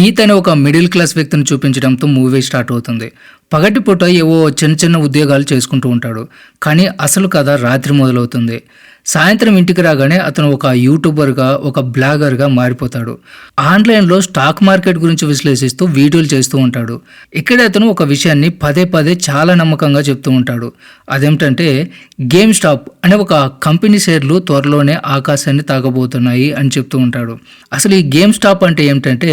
Keith అనే ఒక middle class వ్యక్తిని చూపించడంతో మూవీ స్టార్ట్ అవుతుంది. పగటిపూట ఏవో చిన్న చిన్న ఉద్యోగాలు చేసుకుంటూ ఉంటాడు. కానీ అసలు కథ రాత్రి మొదలవుతుంది. సాయంత్రం ఇంటికి రాగానే అతను ఒక యూట్యూబర్గా ఒక బ్లాగర్గా మారిపోతాడు. ఆన్లైన్లో స్టాక్ మార్కెట్ గురించి విశ్లేషిస్తూ వీడియోలు చేస్తూ ఉంటాడు. ఇక్కడే అతను ఒక విషయాన్ని పదే పదే చాలా నమ్మకంగా చెప్తూ ఉంటాడు. అదేమిటంటే గేమ్ స్టాప్ అనే ఒక కంపెనీ షేర్లు త్వరలోనే ఆకాశాన్ని తాగబోతున్నాయి అని చెప్తూ ఉంటాడు. అసలు ఈ గేమ్ స్టాప్ అంటే ఏమిటంటే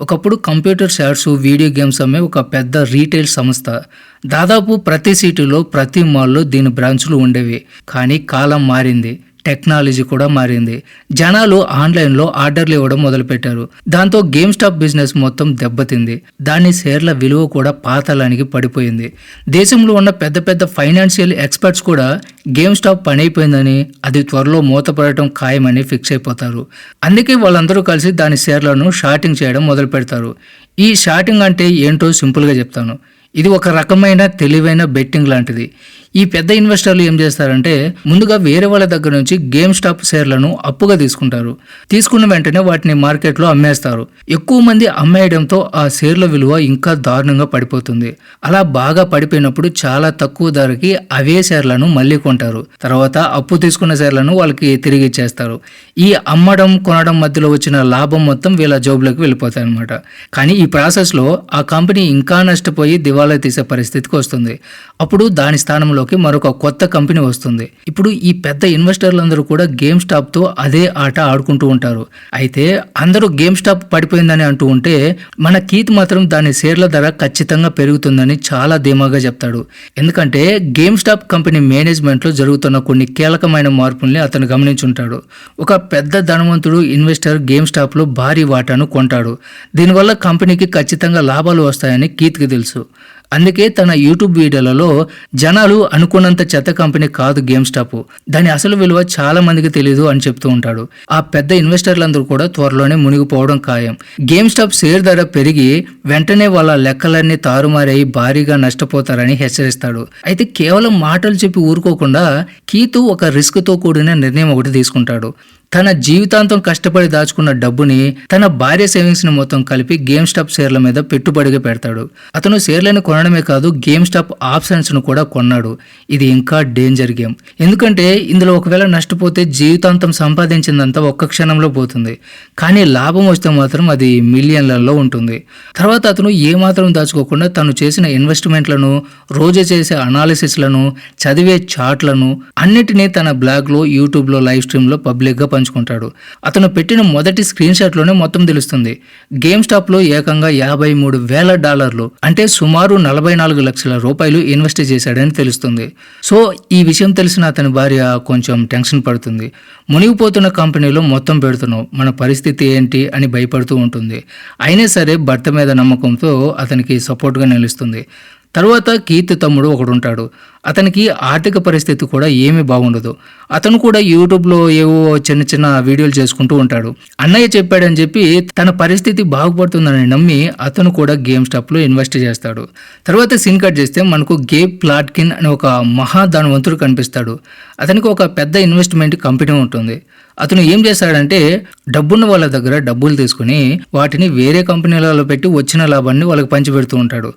ఒకప్పుడు కంప్యూటర్ షాట్స్ వీడియో గేమ్స్ అమ్మే ఒక పెద్ద రీటైల్ సంస్థ. దాదాపు ప్రతి సిటీలో ప్రతి మాల్లో దీని బ్రాంచ్లు ఉండేవి. కానీ కాలం మారింది. టెక్నాలజీ కూడా మారింది. జనాలు ఆన్లైన్లో ఆర్డర్లు ఇవ్వడం మొదలుపెట్టారు. దాంతో గేమ్ స్టాప్ బిజినెస్ మొత్తం దెబ్బతింది. దాని షేర్ల విలువ కూడా పాతాళానికి పడిపోయింది. దేశంలో ఉన్న పెద్ద పెద్ద ఫైనాన్షియల్ ఎక్స్పర్ట్స్ కూడా గేమ్ స్టాప్ పని అయిపోయిందని అది త్వరలో మూతపడటం ఖాయమని ఫిక్స్ అయిపోతారు. అందుకే వాళ్ళందరూ కలిసి దాని షేర్లను షార్టింగ్ చేయడం మొదలు పెడతారు ఈ షార్టింగ్ అంటే ఏంటో సింపుల్గా చెప్తాను. ఇది ఒక రకమైన తెలివైన బెట్టింగ్ లాంటిది. ఈ పెద్ద ఇన్వెస్టర్లు ఏం చేస్తారంటే ముందుగా వేరే వాళ్ళ దగ్గర నుంచి గేమ్ స్టాప్ షేర్లను అప్పుగా తీసుకుంటారు. తీసుకున్న వెంటనే వాటిని మార్కెట్లో అమ్మేస్తారు. ఎక్కువ మంది అమ్మేయడంతో ఆ షేర్ల విలువ ఇంకా దారుణంగా పడిపోతుంది. అలా బాగా పడిపోయినప్పుడు చాలా తక్కువ ధరకి అవే షేర్లను మళ్ళీ కొంటారు. తర్వాత అప్పు తీసుకున్న షేర్లను వాళ్ళకి తిరిగి ఇచ్చేస్తారు. ఈ అమ్మడం కొనడం మధ్యలో వచ్చిన లాభం మొత్తం వీళ్ళ జోబులోకి వెళ్ళిపోతాయి అనమాట కానీ ఈ ప్రాసెస్లో ఆ కంపెనీ ఇంకా నష్టపోయి దివాలా తీసే పరిస్థితికి వస్తుంది. అప్పుడు దాని స్థానంలో రంగంలోకి మరొక కొత్త కంపెనీ వస్తుంది. ఇప్పుడు ఈ పెద్ద ఇన్వెస్టర్లందరూ కూడా గేమ్ స్టాప్తో అదే ఆట ఆడుకుంటూ ఉంటారు. అయితే అందరూ గేమ్ స్టాప్ పడిపోయిందని అంటూ ఉంటే మన కీత్ మాత్రం దాని షేర్ల ధర ఖచ్చితంగా పెరుగుతుందని చాలా ధీమాగా చెప్తాడు. ఎందుకంటే గేమ్ స్టాప్ కంపెనీ మేనేజ్మెంట్లో జరుగుతున్న కొన్ని కీలకమైన మార్పుల్ని అతను గమనించుంటాడు. ఒక పెద్ద ధనవంతుడు ఇన్వెస్టర్ గేమ్ స్టాప్లో భారీ వాటాను కొంటాడు. దీనివల్ల కంపెనీకి ఖచ్చితంగా లాభాలు వస్తాయని కీత్కి తెలుసు. అందుకే తన యూట్యూబ్ వీడియోలలో జనాలు అనుకున్నంత చెత్త కంపెనీ కాదు గేమ్ స్టాప్. దాని అసలు విలువ చాలా మందికి తెలియదు అని చెప్తూ ఉంటాడు. ఆ పెద్ద ఇన్వెస్టర్లందరూ కూడా త్వరలోనే మునిగిపోవడం ఖాయం. గేమ్ స్టాప్ షేర్ ధర పెరిగి వెంటనే వాళ్ళ లెక్కలన్నీ తారుమారై భారీగా నష్టపోతారని హెచ్చరిస్తాడు. అయితే కేవలం మాటలు చెప్పి ఊరుకోకుండా కీతు ఒక రిస్క్తో కూడిన నిర్ణయం ఒకటి తీసుకుంటాడు. తన జీవితాంతం కష్టపడి దాచుకున్న డబ్బుని తన భార్య సేవింగ్స్ని మొత్తం కలిపి గేమ్ స్టాప్ షేర్ల మీద పెట్టుబడిగా పెడతాడు. అతను షేర్లను కొనడమే కాదు గేమ్ స్టాప్ ఆప్షన్స్ను కూడా కొన్నాడు. ఇది ఇంకా డేంజర్ గేమ్. ఎందుకంటే ఇందులో ఒకవేళ నష్టపోతే జీవితాంతం సంపాదించిందంతా ఒక్క క్షణంలో పోతుంది. కానీ లాభం వస్తే మాత్రం అది మిలియన్లలో ఉంటుంది. తర్వాత అతను ఏమాత్రం దాచుకోకుండా తను చేసిన ఇన్వెస్ట్మెంట్లను రోజు చేసే అనాలిసిస్లను చదివే చార్ట్లను అన్నిటినీ తన బ్లాగ్లో యూట్యూబ్లో లైవ్ స్ట్రీమ్లో పబ్లిక్గా పంచుకుంటాడు. అతను పెట్టిన మొదటి స్క్రీన్ షాట్లోనే మొత్తం తెలుస్తుంది. గేమ్ స్టాప్లో ఏకంగా యాభై మూడు వేల డాలర్లు అంటే సుమారు నలభై నాలుగు లక్షల రూపాయలు ఇన్వెస్ట్ చేశాడని తెలుస్తుంది. సో ఈ విషయం తెలిసిన అతని భార్య కొంచెం టెన్షన్ పడుతుంది. మునిగిపోతున్న కంపెనీలో మొత్తం పెడుతున్నావు మన పరిస్థితి ఏంటి అని భయపడుతూ ఉంటుంది. అయినా సరే భర్త మీద నమ్మకంతో అతనికి సపోర్ట్గా నిలుస్తుంది. తరువాత కీర్తి తమ్ముడు ఒకడు ఉంటాడు అతనికి ఆర్థిక పరిస్థితి కూడా ఏమీ బాగుండదు. అతను కూడా యూట్యూబ్లో ఏవో చిన్న చిన్న వీడియోలు చేసుకుంటూ ఉంటాడు. అన్నయ్య చెప్పాడని చెప్పి తన పరిస్థితి బాగుపడుతుందని నమ్మి అతను కూడా గేమ్ స్టాప్లో ఇన్వెస్ట్ చేస్తాడు. తర్వాత సిమ్ కట్ చేస్తే మనకు గేబ్ ప్లాట్కిన్ అనే ఒక మహా ధనవంతుడు కనిపిస్తాడు. అతనికి ఒక పెద్ద ఇన్వెస్ట్మెంట్ కంపెనీ ఉంటుంది. అతను ఏం చేశాడంటే డబ్బున్న వాళ్ళ దగ్గర డబ్బులు తీసుకుని వాటిని వేరే కంపెనీలలో పెట్టి వచ్చిన లాభాన్ని వాళ్ళకి పంచిపెడుతూ ఉంటాడు.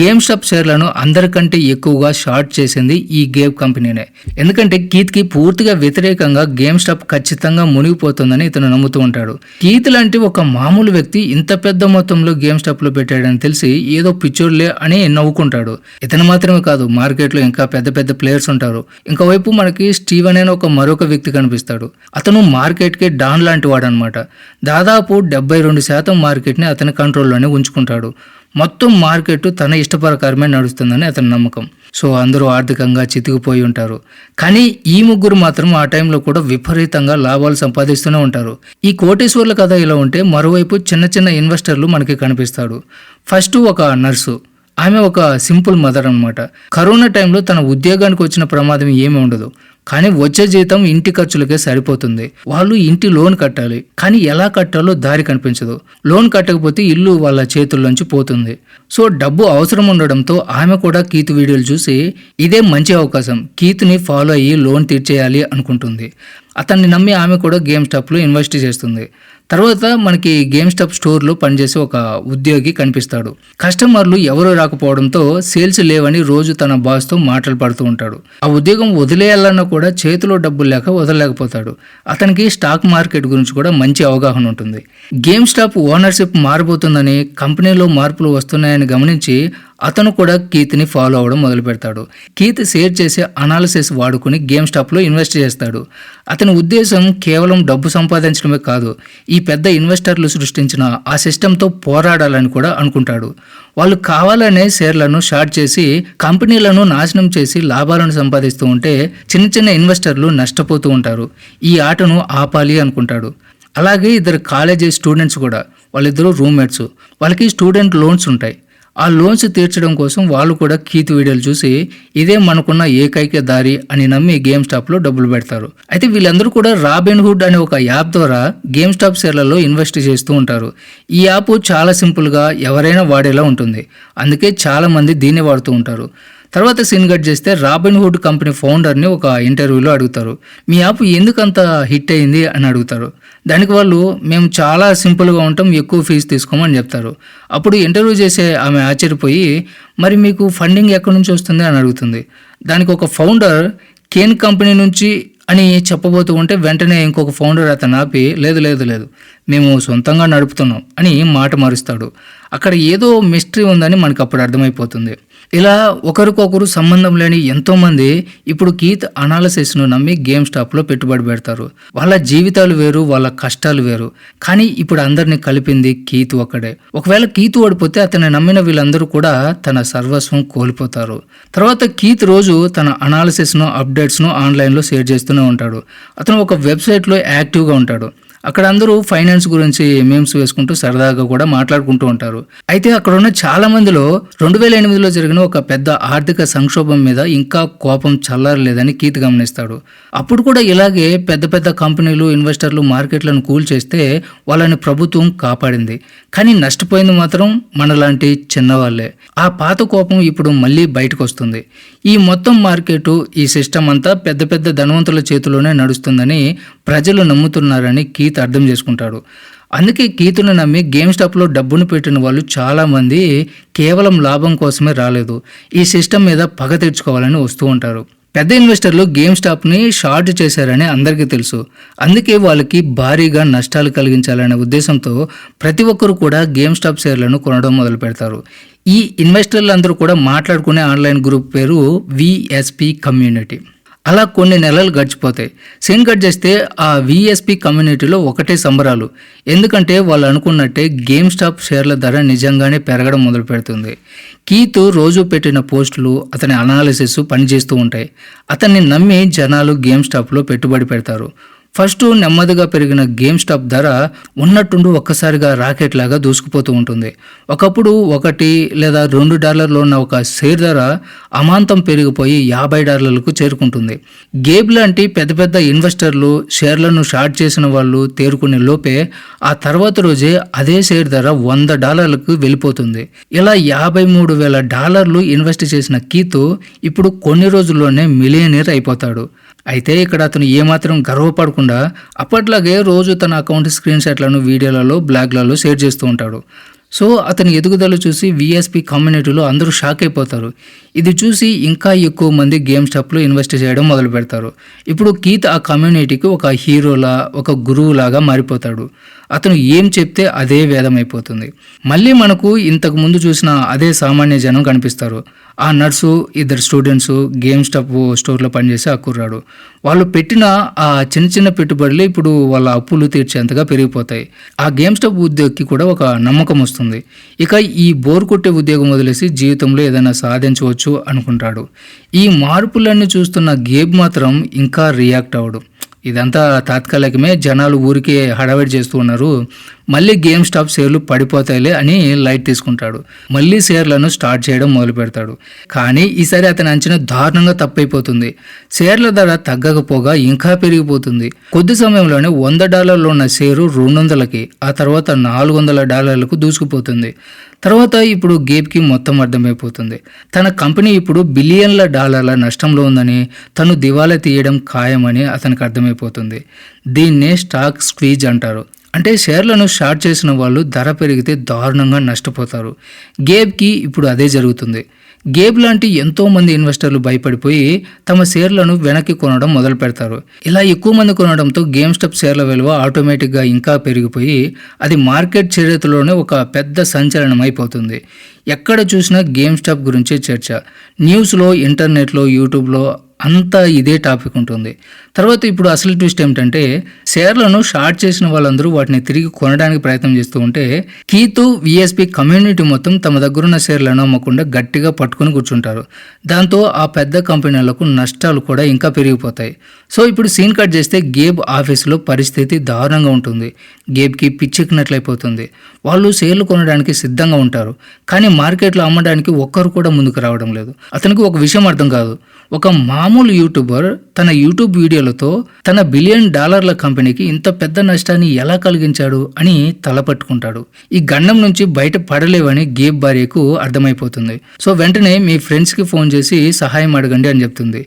గేమ్ స్టాప్ షేర్లను అందరికంటే ఎక్కువగా షార్ట్ చేసింది ఈ గేమ్ కంపెనీనే. ఎందుకంటే కీత్కి పూర్తిగా వ్యతిరేకంగా గేమ్ స్టాప్ ఖచ్చితంగా మునిగిపోతుందని ఇతను నమ్ముతూ ఉంటాడు. కీత్ లాంటి ఒక మామూలు వ్యక్తి ఇంత పెద్ద మొత్తంలో గేమ్ స్టాప్లో పెట్టాడని తెలిసి ఏదో పిచ్చోడ్లే అని నవ్వుకుంటాడు. ఇతను మాత్రమే కాదు మార్కెట్లో ఇంకా పెద్ద పెద్ద ప్లేయర్స్ ఉంటారు. ఇంకోవైపు మనకి స్టీవ్ అనే ఒక మరొక వ్యక్తి కనిపిస్తాడు. అతను మార్కెట్కి డాన్ లాంటి వాడు అనమాట దాదాపు డెబ్బై రెండు శాతం మార్కెట్ని అతని కంట్రోల్లోనే ఉంచుకుంటాడు. మొత్తం మార్కెట్ తన ఇష్టప్రకారమే నడుస్తుందని అతని నమ్మకం. సో అందరూ ఆర్థికంగా చితికిపోయి ఉంటారు. కానీ ఈ ముగ్గురు మాత్రం ఆ టైంలో కూడా విపరీతంగా లాభాలు సంపాదిస్తూనే ఉంటారు. ఈ కోటేశ్వర్ల కథ ఇలా ఉంటే మరోవైపు చిన్న చిన్న ఇన్వెస్టర్లు మనకి కనిపిస్తాడు ఫస్ట్ ఒక నర్సు. ఆమె ఒక సింపుల్ మదర్ అనమాట కరోనా టైంలో తన ఉద్యోగానికి వచ్చిన ప్రమాదం ఏమీ ఉండదు. కానీ వచ్చే జీతం ఇంటి ఖర్చులకే సరిపోతుంది. వాళ్ళు ఇంటి లోన్ కట్టాలి. కానీ ఎలా కట్టాలో దారి కనిపించదు. లోన్ కట్టకపోతే ఇల్లు వాళ్ళ చేతుల్లోంచి పోతుంది. సో డబ్బు అవసరం ఉండడంతో ఆమె కూడా కీత్ వీడియోలు చూసి ఇదే మంచి అవకాశం. కీత్ని ఫాలో అయ్యి లోన్ తీర్చేయాలి అనుకుంటుంది. అతన్ని నమ్మి ఆమె కూడా గేమ్ స్టాప్లో ఇన్వెస్ట్ చేస్తుంది. తర్వాత మనకి గేమ్ స్టాప్ స్టోర్లో పనిచేసే ఒక ఉద్యోగి కనిపిస్తాడు. కస్టమర్లు ఎవరు రాకపోవడంతో సేల్స్ లేవని రోజు తన బాస్తో మాటలు పడుతూ ఉంటాడు. ఆ ఉద్యోగం వదిలేయాలన్నా కూడా చేతిలో డబ్బులు లేక వదలలేకపోతాడు. అతనికి స్టాక్ మార్కెట్ గురించి కూడా మంచి అవగాహన ఉంటుంది. గేమ్ స్టాప్ ఓనర్షిప్ మారిపోతుందని కంపెనీలో మార్పులు వస్తున్నాయని గమనించి అతను కూడా కీత్ని ఫాలో అవ్వడం మొదలు పెడతాడు. కీత్ షేర్ చేసే అనాలిసిస్ వాడుకుని గేమ్ స్టాప్లో ఇన్వెస్ట్ చేస్తాడు. అతని ఉద్దేశం కేవలం డబ్బు సంపాదించడమే కాదు ఈ పెద్ద ఇన్వెస్టర్లు సృష్టించిన ఆ సిస్టంతో పోరాడాలని కూడా అనుకుంటాడు. వాళ్ళు కావాలనే షేర్లను షార్ట్ చేసి కంపెనీలను నాశనం చేసి లాభాలను సంపాదిస్తూ ఉంటే చిన్న చిన్న ఇన్వెస్టర్లు నష్టపోతూ ఉంటారు. ఈ ఆటను ఆపాలి అనుకుంటాడు. అలాగే ఇద్దరు కాలేజీ స్టూడెంట్స్ కూడా వాళ్ళిద్దరూ రూమ్మేట్స్ వాళ్ళకి స్టూడెంట్ లోన్స్ ఉంటాయి. ఆ లోన్స్ తీర్చడం కోసం వాళ్ళు కూడా కీత్ వీడియోలు చూసి ఇదే మనకున్న ఏకైక దారి అని నమ్మి గేమ్ స్టాప్లో డబ్బులు పెడతారు. అయితే వీళ్ళందరూ కూడా రాబిన్ హుడ్ అనే ఒక యాప్ ద్వారా గేమ్ స్టాప్ షేర్లలో ఇన్వెస్ట్ చేస్తూ ఉంటారు. ఈ యాప్ చాలా సింపుల్గా ఎవరైనా వాడేలా ఉంటుంది. అందుకే చాలామంది దీన్ని వాడుతూ ఉంటారు. తర్వాత సీన్ కట్ చేస్తే రాబిన్ హుడ్ కంపెనీ ఫౌండర్ని ఒక ఇంటర్వ్యూలో అడుగుతారు. మీ యాప్ ఎందుకంత హిట్ అయింది? అని అడుగుతారు. దానికి వాళ్ళు మేము చాలా సింపుల్గా ఉంటాం ఎక్కువ ఫీజు తీసుకోమని చెప్తారు. అప్పుడు ఇంటర్వ్యూ చేసే ఆమె ఆశ్చర్యపోయి మరి మీకు ఫండింగ్ ఎక్కడి నుంచి వస్తుంది? అని అడుగుతుంది. దానికి ఒక ఫౌండర్ కేన్ కంపెనీ నుంచి అని చెప్పబోతూ ఉంటే వెంటనే ఇంకొక ఫౌండర్ అతను ఆపి లేదు లేదు లేదు మేము సొంతంగా నడుపుతున్నాం అని మాట మారుస్తాడు. అక్కడ ఏదో మిస్టరీ ఉందని మనకు అప్పుడు అర్థమైపోతుంది. ఇలా ఒకరికొకరు సంబంధం లేని ఎంతోమంది ఇప్పుడు కీత్ అనాలసిస్ను నమ్మి గేమ్ స్టాప్లో పెట్టుబడి పెడతారు. వాళ్ళ జీవితాలు వేరు వాళ్ళ కష్టాలు వేరు. కానీ ఇప్పుడు అందరినీ కలిపింది కీత్ ఒక్కడే. ఒకవేళ కీత్ ఓడిపోతే అతన్ని నమ్మిన వీళ్ళందరూ కూడా తన సర్వస్వం కోల్పోతారు. తర్వాత కీత్ రోజు తన అనాలసిస్ను అప్డేట్స్ను ఆన్లైన్లో షేర్ చేస్తూనే ఉంటాడు. అతను ఒక వెబ్సైట్లో యాక్టివ్గా ఉంటాడు. అక్కడ అందరూ ఫైనాన్స్ గురించి మేమ్స్ వేసుకుంటూ సరదాగా కూడా మాట్లాడుకుంటూ ఉంటారు. అయితే అక్కడ ఉన్న చాలా మందిలో రెండు వేల ఎనిమిదిలో జరిగిన ఒక పెద్ద ఆర్థిక సంక్షోభం మీద ఇంకా కోపం చల్లారలేదని కీత్ గమనిస్తాడు. అప్పుడు కూడా ఇలాగే పెద్ద పెద్ద కంపెనీలు ఇన్వెస్టర్లు మార్కెట్లను కూల్ చేస్తే వాళ్ళని ప్రభుత్వం కాపాడింది. కానీ నష్టపోయింది మాత్రం మనలాంటి చిన్నవాళ్ళే. ఆ పాత కోపం ఇప్పుడు మళ్ళీ బయటకు వస్తుంది ఈ మొత్తం మార్కెట్ ఈ సిస్టమ్ అంతా పెద్ద పెద్ద ధనవంతుల చేతిలోనే నడుస్తుందని ప్రజలు నమ్ముతున్నారని కీత్ అర్థం చేసుకుంటాడు. అందుకే కీతును నమ్మి గేమ్ స్టాప్లో డబ్బును పెట్టిన వాళ్ళు చాలామంది కేవలం లాభం కోసమే రాలేదు. ఈ సిస్టమ్ మీద పగ తెచ్చుకోవాలని వస్తూ ఉంటారు. పెద్ద ఇన్వెస్టర్లు గేమ్ స్టాప్ని షార్ట్ చేశారని అందరికీ తెలుసు. అందుకే వాళ్ళకి భారీగా నష్టాలు కలిగించాలనే ఉద్దేశంతో ప్రతి ఒక్కరు కూడా గేమ్ స్టాప్ షేర్లను కొనడం మొదలు పెడతారు. ఈ ఇన్వెస్టర్లు అందరూ కూడా మాట్లాడుకునే ఆన్లైన్ గ్రూప్ పేరు విఎస్పి కమ్యూనిటీ అలా కొన్ని నెలలు గడిచిపోతాయి. సీన్ కట్ చేస్తే ఆ విఎస్పి కమ్యూనిటీలో ఒకటే సంబరాలు. ఎందుకంటే వాళ్ళు అనుకున్నట్టే గేమ్ స్టాప్ షేర్ల ధర నిజంగానే పెరగడం మొదలు పెడుతుంది. కీత్ రోజు పెట్టిన పోస్టులు అతని అనాలిసిస్ పనిచేస్తూ ఉంటాయి. అతన్ని నమ్మి జనాలు గేమ్ స్టాప్లో పెట్టుబడి పెడతారు. ఫస్ట్ నెమ్మదిగా పెరిగిన గేమ్ స్టాప్ ధర ఉన్నట్టుండి ఒక్కసారిగా రాకెట్ లాగా దూసుకుపోతూ ఉంటుంది. ఒకప్పుడు ఒకటి లేదా రెండు డాలర్లు ఉన్న ఒక షేర్ ధర అమాంతం పెరిగిపోయి యాభై డాలర్లకు చేరుకుంటుంది. గేబ్ లాంటి పెద్ద పెద్ద ఇన్వెస్టర్లు షేర్లను షార్ట్ చేసిన వాళ్ళు తేరుకునే లోపే ఆ తర్వాత రోజే అదే షేర్ ధర వంద డాలర్లకు వెళ్ళిపోతుంది. ఇలా యాభై మూడు వేల డాలర్లు ఇన్వెస్ట్ చేసిన కీతు ఇప్పుడు కొన్ని రోజుల్లోనే మిలియనీర్ అయిపోతాడు. అయితే ఇక్కడ అతను ఏమాత్రం గర్వపడకుండా అప్పట్లాగే రోజు తన అకౌంట్ స్క్రీన్ షాట్లను వీడియోలలో బ్లాగ్లలో షేర్ చేస్తూ ఉంటాడు. సో అతని ఎదుగుదల చూసి విఎస్పి కమ్యూనిటీలో అందరూ షాక్ అయిపోతారు. ఇది చూసి ఇంకా ఎక్కువ మంది గేమ్ షాప్లో ఇన్వెస్ట్ చేయడం మొదలు పెడతారు. ఇప్పుడు కీత్ ఆ కమ్యూనిటీకి ఒక హీరోలా ఒక గురువులాగా మారిపోతాడు. అతను ఏం చెప్తే అదే వేదం అయిపోతుంది మళ్ళీ మనకు ఇంతకు ముందు చూసిన అదే సామాన్య జనం కనిపిస్తారు. ఆ నర్సు ఇద్దరు స్టూడెంట్స్ గేమ్ స్టాప్ స్టోర్లో పనిచేసే ఆ కుర్రాడు. వాళ్ళు పెట్టిన ఆ చిన్న చిన్న పెట్టుబడులు ఇప్పుడు వాళ్ళ అప్పులు తీర్చేంతగా పెరిగిపోతాయి. ఆ గేమ్ స్టాప్ ఉద్యోగికి కూడా ఒక నమ్మకం వస్తుంది. ఇక ఈ బోర్ కొట్టే ఉద్యోగం వదిలేసి జీవితంలో ఏదైనా సాధించవచ్చు అనుకుంటాడు. ఈ మార్పులన్నీ చూస్తున్న గేబ్ మాత్రం ఇంకా రియాక్ట్ అవ్వడు. ఇదంతా తాత్కాలికమే. జనాలు ఊరికే హడావిడి చేస్తూ ఉన్నారు. మళ్ళీ గేమ్ స్టాప్ షేర్లు పడిపోతాయిలే అని లైట్ తీసుకుంటాడు. మళ్ళీ షేర్లను స్టార్ట్ చేయడం మొదలు పెడతాడు. కానీ ఈసారి అతని అంచనా దారుణంగా తప్పైపోతుంది. షేర్ల ధర తగ్గకపోగా ఇంకా పెరిగిపోతుంది. కొద్ది సమయంలోనే వంద డాలర్లు ఉన్న షేరు రెండు వందలకి ఆ తర్వాత నాలుగు వందల డాలర్లకు దూసుకుపోతుంది. తర్వాత ఇప్పుడు గేబ్కి మొత్తం అర్థమైపోతుంది. తన కంపెనీ ఇప్పుడు బిలియన్ల డాలర్ల నష్టంలో ఉందని తను దివాలా తీయడం ఖాయమని అతనికి అర్థమైపోతుంది. దీన్నే స్టాక్ స్క్వీజ్ అంటారు. అంటే షేర్లను షార్ట్ చేసిన వాళ్ళు ధర పెరిగితే దారుణంగా నష్టపోతారు. గేబ్కి ఇప్పుడు అదే జరుగుతుంది. గేబ్ లాంటి ఎంతో మంది ఇన్వెస్టర్లు భయపడిపోయి తమ షేర్లను వెనక్కి కొనడం మొదలు పెడతారు. ఇలా ఎక్కువ మంది కొనడంతో గేమ్ స్టాప్ షేర్ల విలువ ఆటోమేటిక్గా ఇంకా పెరిగిపోయి అది మార్కెట్ చరిత్రలోనే ఒక పెద్ద సంచలనం అయిపోతుంది ఎక్కడ చూసినా గేమ్ స్టాప్ గురించే చర్చ. న్యూస్లో ఇంటర్నెట్లో యూట్యూబ్లో అంతా ఇదే టాపిక్ ఉంటుంది. తర్వాత ఇప్పుడు అసలు ట్విస్ట్ ఏమిటంటే షేర్లను షార్ట్ చేసిన వాళ్ళందరూ వాటిని తిరిగి కొనడానికి ప్రయత్నం చేస్తూ ఉంటే కీతు విఎస్పి కమ్యూనిటీ మొత్తం తమ దగ్గరున్న షేర్లను అమ్మకుండా గట్టిగా పట్టుకొని కూర్చుంటారు. దాంతో ఆ పెద్ద కంపెనీలకు నష్టాలు కూడా ఇంకా పెరిగిపోతాయి. సో ఇప్పుడు సీన్ కట్ చేస్తే గేబ్ ఆఫీసులో పరిస్థితి దారుణంగా ఉంటుంది. గేబ్కి పిచ్చెక్కినట్లయిపోతుంది. వాళ్ళు షేర్లు కొనడానికి సిద్ధంగా ఉంటారు. కానీ మార్కెట్లో అమ్మడానికి ఒక్కరు కూడా ముందుకు రావడం లేదు. అతనికి ఒక విషయం అర్థం కాదు. ఒక మామూలు యూట్యూబర్ తన యూట్యూబ్ వీడియోలతో తన బిలియన్ డాలర్ల కంపెనీకి ఇంత పెద్ద నష్టాన్ని ఎలా కలిగించాడు అని తలపట్టుకుంటాడు. ఈ గండం నుంచి బయట పడలేవని గేబ్ భార్యకు అర్థమైపోతుంది. సో వెంటనే మీ ఫ్రెండ్స్కి ఫోన్ చేసి సహాయం అడగండి అని చెప్తుంది.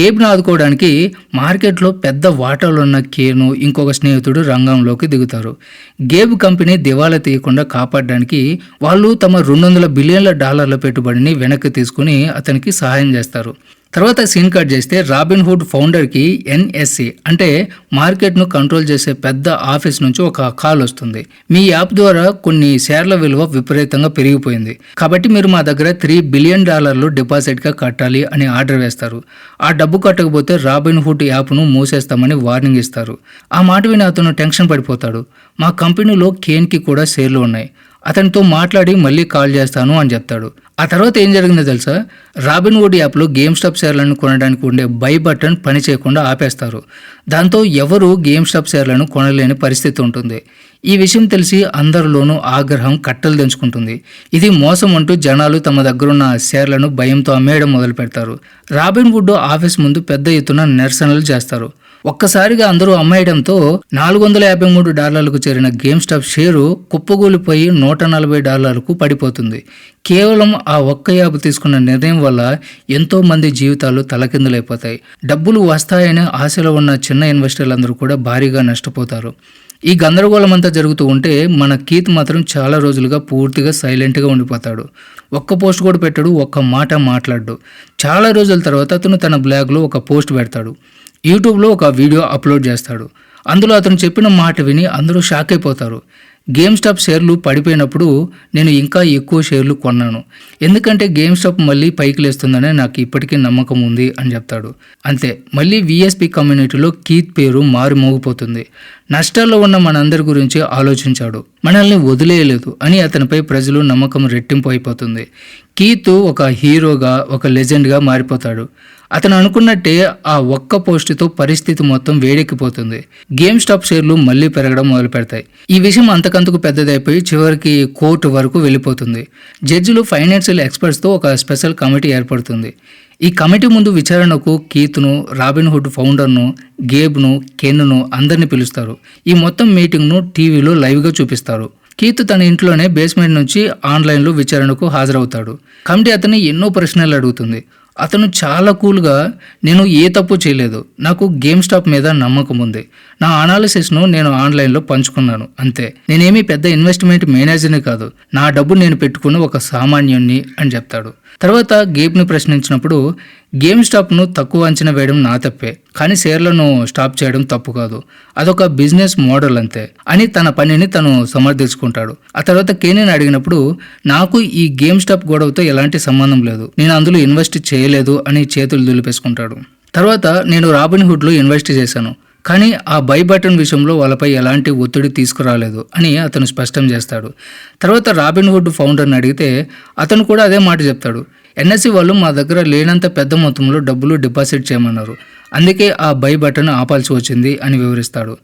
గేబ్ను ఆదుకోవడానికి మార్కెట్లో పెద్ద వాటాలు ఉన్న కేను ఇంకొక స్నేహితుడు రంగంలోకి దిగుతారు. గేబ్ కంపెనీ దివాలా తీయకుండా కాపాడడానికి వాళ్ళు తమ రెండు వందల బిలియన్ల డాలర్ల పెట్టుబడిని వెనక్కి తీసుకుని అతనికి సహాయం చేస్తారు. తర్వాత సీన్ కట్ చేస్తే రాబిన్ హుడ్ ఫౌండర్కి ఎన్ఎస్సి అంటే మార్కెట్ను కంట్రోల్ చేసే పెద్ద ఆఫీస్ నుంచి ఒక కాల్ వస్తుంది. మీ యాప్ ద్వారా కొన్ని షేర్ల విలువ విపరీతంగా పెరిగిపోయింది. కాబట్టి మీరు మా దగ్గర త్రీ బిలియన్ డాలర్లు డిపాజిట్గా కట్టాలి అని ఆర్డర్ వేస్తారు. ఆ డబ్బు కట్టకపోతే రాబిన్ హుడ్ యాప్ను మూసేస్తామని వార్నింగ్ ఇస్తారు. ఆ మాట విని అతను టెన్షన్ పడిపోతాడు. మా కంపెనీలో కేన్కి కూడా షేర్లు ఉన్నాయి. అతనితో మాట్లాడి మళ్ళీ కాల్ చేస్తాను అని చెప్తాడు. ఆ తర్వాత ఏం జరిగిందో తెలుసా? రాబిన్ వుడ్ యాప్లో గేమ్ స్టాప్ షేర్లను కొనడానికి ఉండే బై బటన్ పని చేయకుండా ఆపేస్తారు. దాంతో ఎవరు గేమ్ స్టాప్ షేర్లను కొనలేని పరిస్థితి ఉంటుంది. ఈ విషయం తెలిసి అందరిలోనూ ఆగ్రహం కట్టలు తెంచుకుంటుంది. ఇది మోసం అంటూ జనాలు తమ దగ్గరున్న షేర్లను భయంతో అమ్మేయడం మొదలు పెడతారు రాబిన్ వుడ్ ఆఫీస్ ముందు పెద్ద ఎత్తున నిరసనలు చేస్తారు. ఒక్కసారిగా అందరూ అమ్మేయడంతో నాలుగు వందల యాభై మూడు డాలర్లకు చేరిన గేమ్ స్టాప్ షేరు కుప్పగూలిపోయి నూట నలభై డాలర్లకు పడిపోతుంది. కేవలం ఆ ఒక్క యాప్ తీసుకున్న నిర్ణయం వల్ల ఎంతో మంది జీవితాలు తలకిందులైపోతాయి. డబ్బులు వస్తాయనే ఆశలో ఉన్న చిన్న ఇన్వెస్టర్లందరూ కూడా భారీగా నష్టపోతారు. ఈ గందరగోళం అంతా జరుగుతూ ఉంటే మన కీత్ మాత్రం చాలా రోజులుగా పూర్తిగా సైలెంట్గా ఉండిపోతాడు. ఒక్క పోస్ట్ కూడా పెట్టాడు ఒక్క మాట మాట్లాడు చాలా రోజుల తర్వాత అతను తన బ్లాగ్లో ఒక పోస్ట్ పెడతాడు. యూట్యూబ్లో ఒక వీడియో అప్లోడ్ చేస్తాడు. అందులో అతను చెప్పిన మాట విని అందరూ షాక్ అయిపోతారు. గేమ్ స్టాప్ షేర్లు పడిపోయినప్పుడు నేను ఇంకా ఎక్కువ షేర్లు కొన్నాను. ఎందుకంటే గేమ్ స్టాప్ మళ్ళీ పైకి లేస్తుందనే నాకు ఇప్పటికీ నమ్మకం ఉంది అని చెప్తాడు. అంతే మళ్ళీ విఎస్పి కమ్యూనిటీలో కీత్ పేరు మారు మోగిపోతుంది. నష్టాల్లో ఉన్న మనందరి గురించి ఆలోచించాడు. మనల్ని వదిలేయలేదు అని అతనిపై ప్రజలు నమ్మకం రెట్టింపు అయిపోతుంది. కీత్ ఒక హీరోగా ఒక లెజెండ్గా మారిపోతాడు. అతను అనుకున్నట్టే ఆ ఒక్క పోస్టుతో పరిస్థితి మొత్తం వేడెక్కిపోతుంది. గేమ్ స్టాప్ షేర్లు మళ్ళీ పెరగడం మొదలు పెడతాయి. ఈ విషయం అంతకంతకు పెద్దదైపోయి చివరికి కోర్టు వరకు వెళ్ళిపోతుంది. జడ్జిలు ఫైనాన్షియల్ ఎక్స్పర్ట్స్తో ఒక స్పెషల్ కమిటీ ఏర్పడుతుంది. ఈ కమిటీ ముందు విచారణకు కీత్ను రాబిన్ హుడ్ ఫౌండర్ను గేబ్ను కెన్ను అందరిని పిలుస్తారు. ఈ మొత్తం మీటింగ్ను టీవీలో లైవ్గా చూపిస్తారు. కీత్ తన ఇంట్లోనే బేస్మెంట్ నుంచి ఆన్లైన్లో విచారణకు హాజరవుతాడు. కమిటీ అతన్ని ఎన్నో ప్రశ్నలు అడుగుతుంది. అతను చాలా కూల్గా నేను ఏ తప్పు చేయలేదు. నాకు గేమ్ స్టాప్ మీద నమ్మకం ఉంది. నా అనాలిసిస్ను నేను ఆన్లైన్లో పంచుకున్నాను. అంతే. నేనేమీ పెద్ద ఇన్వెస్ట్మెంట్ మేనేజర్ని కాదు. నా డబ్బు నేను పెట్టుకున్న ఒక సామాన్యుణ్ణి అని చెప్తాడు. తర్వాత గేమ్ని ప్రశ్నించినప్పుడు గేమ్ స్టాప్ను తక్కువ అంచనా వేయడం నా తప్పే కానీ షేర్లను స్టాప్ చేయడం తప్పు కాదు. అదొక బిజినెస్ మోడల్ అంతే. అని తన పనిని తను సమర్థించుకుంటాడు. ఆ తర్వాత కేనీని అడిగినప్పుడు నాకు ఈ గేమ్ స్టాప్ గొడవతో ఎలాంటి సంబంధం లేదు. నేను అందులో ఇన్వెస్ట్ చేయలేదు అని చేతులు దులిపేసుకుంటాడు. తర్వాత నేను రాబిన్ హుడ్లో ఇన్వెస్ట్ చేశాను కానీ ఆ బై బటన్ విషయంలో వాళ్ళపై ఎలాంటి ఒత్తిడి తీసుకురాలేదు అని అతను స్పష్టం చేస్తాడు. తర్వాత రాబిన్ హుడ్ ఫౌండర్ని అడిగితే అతను కూడా అదే మాట చెప్తాడు. ఎన్ఎస్సి వాళ్ళు మా దగ్గర లేనంత పెద్ద మొత్తంలో డబ్బులు డిపాజిట్ చేయమన్నారు. అందుకే ఆ బై బటన్ ఆపాల్సి వచ్చింది అని వివరిస్తాడు.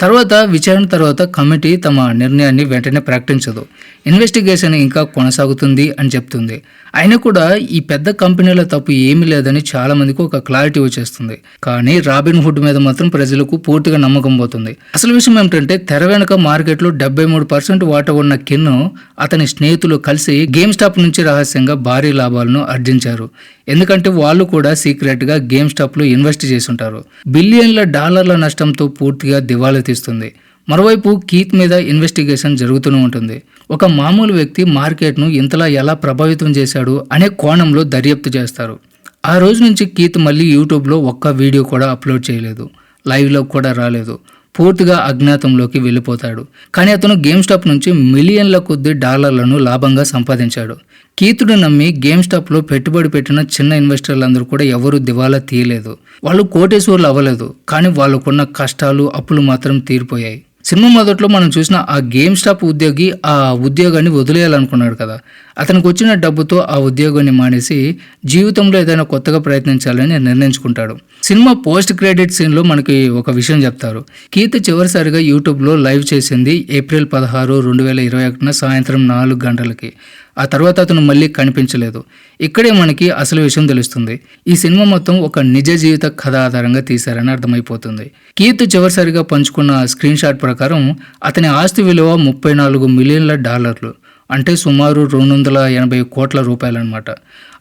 తర్వాత విచారణ తర్వాత కమిటీ తమ నిర్ణయాన్ని వెంటనే ప్రకటించదు. ఇన్వెస్టిగేషన్ ఇంకా కొనసాగుతుంది అని చెప్తుంది. అయినా కూడా ఈ పెద్ద కంపెనీల తప్పు ఏమీ లేదని చాలా మందికి ఒక క్లారిటీ వచ్చేస్తుంది. కానీ రాబిన్ హుడ్ మీద మాత్రం ప్రజలకు పూర్తిగా నమ్మకం పోతుంది. అసలు విషయం ఏమిటంటే తెర వెనుక మార్కెట్లో డెబ్బై మూడు పర్సెంట్ వాటా ఉన్న కిన్ను అతని స్నేహితులు కలిసి గేమ్ స్టాప్ నుంచి రహస్యంగా భారీ లాభాలను ఆర్జించారు. ఎందుకంటే వాళ్ళు కూడా సీక్రెట్గా గేమ్ స్టాప్లో ఇన్వెస్ట్ చేసి ఉంటారు. బిలియన్ల డాలర్ల నష్టంతో పూర్తిగా దివాలా తీస్తుంది. మరోవైపు కీత్ మీద ఇన్వెస్టిగేషన్ జరుగుతూనే ఉంటుంది. ఒక మామూలు వ్యక్తి మార్కెట్ను ఇంతలా ఎలా ప్రభావితం చేశాడు అనే కోణంలో దర్యాప్తు చేస్తారు. ఆ రోజు నుంచి కీత్ మళ్ళీ యూట్యూబ్లో ఒక్క వీడియో కూడా అప్లోడ్ చేయలేదు. లైవ్లో కూడా రాలేదు. పూర్తిగా అజ్ఞాతంలోకి వెళ్ళిపోతాడు. కానీ అతను గేమ్ స్టాప్ నుంచి మిలియన్ల కొద్ది డాలర్లను లాభంగా సంపాదించాడు. కీతుడు నమ్మి గేమ్ స్టాప్లో పెట్టుబడి పెట్టిన చిన్న ఇన్వెస్టర్లందరూ కూడా ఎవరు దివాలా తీయలేదు. వాళ్ళు కోటేశ్వర్లు అవ్వలేదు. కానీ వాళ్ళకున్న కష్టాలు అప్పులు మాత్రం తీరిపోయాయి. సినిమా మొదట్లో మనం చూసిన ఆ గేమ్ స్టాప్ ఉద్యోగి ఆ ఉద్యోగాన్ని వదిలేయాలనుకున్నాడు కదా. అతనికి వచ్చిన డబ్బుతో ఆ ఉద్యోగాన్ని మానేసి జీవితంలో ఏదైనా కొత్తగా ప్రయత్నించాలని నిర్ణయించుకుంటాడు. సినిమా పోస్ట్ క్రెడిట్ సీన్లో మనకి ఒక విషయం చెప్తారు. కీర్తి చివరిసారిగా యూట్యూబ్లో లైవ్ చేసింది ఏప్రిల్ పదహారు రెండు వేల ఇరవై ఒకటిన సాయంత్రం నాలుగు గంటలకి. ఆ తర్వాత అతను మళ్ళీ కనిపించలేదు. ఇక్కడే మనకి అసలు విషయం తెలుస్తుంది. ఈ సినిమా మొత్తం ఒక నిజ జీవిత కథ ఆధారంగా తీశారని అర్థమైపోతుంది. కీర్తి చివరిసారిగా పంచుకున్న స్క్రీన్ షాట్ ప్రకారం అతని ఆస్తి విలువ ముప్పై నాలుగు మిలియన్ల డాలర్లు. అంటే సుమారు రెండు వందల ఎనభై కోట్ల రూపాయలన్నమాట.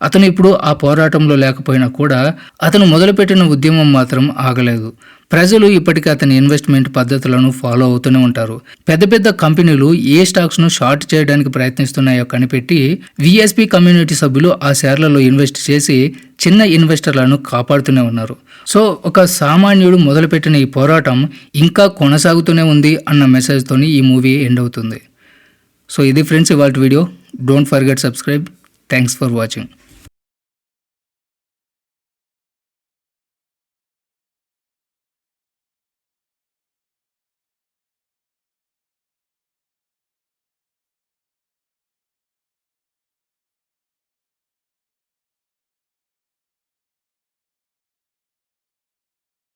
అతను ఇప్పుడు ఆ పోరాటంలో లేకపోయినా కూడా అతను మొదలుపెట్టిన ఉద్యమం మాత్రం ఆగలేదు. ప్రజలు ఇప్పటికీ అతని ఇన్వెస్ట్మెంట్ పద్ధతులను ఫాలో అవుతూనే ఉంటారు. పెద్ద పెద్ద కంపెనీలు ఏ స్టాక్స్ను షార్ట్ చేయడానికి ప్రయత్నిస్తున్నాయో కనిపెట్టి విఎస్పి కమ్యూనిటీ సభ్యులు ఆ షేర్లలో ఇన్వెస్ట్ చేసి చిన్న ఇన్వెస్టర్లను కాపాడుతూనే ఉన్నారు. సో ఒక సామాన్యుడు మొదలుపెట్టిన ఈ పోరాటం ఇంకా కొనసాగుతూనే ఉంది అన్న మెసేజ్తోని ఈ మూవీ ఎండ్ అవుతుంది. సో ఇది ఫ్రెండ్స్ ఇవాళ video don't forget subscribe thanks for watching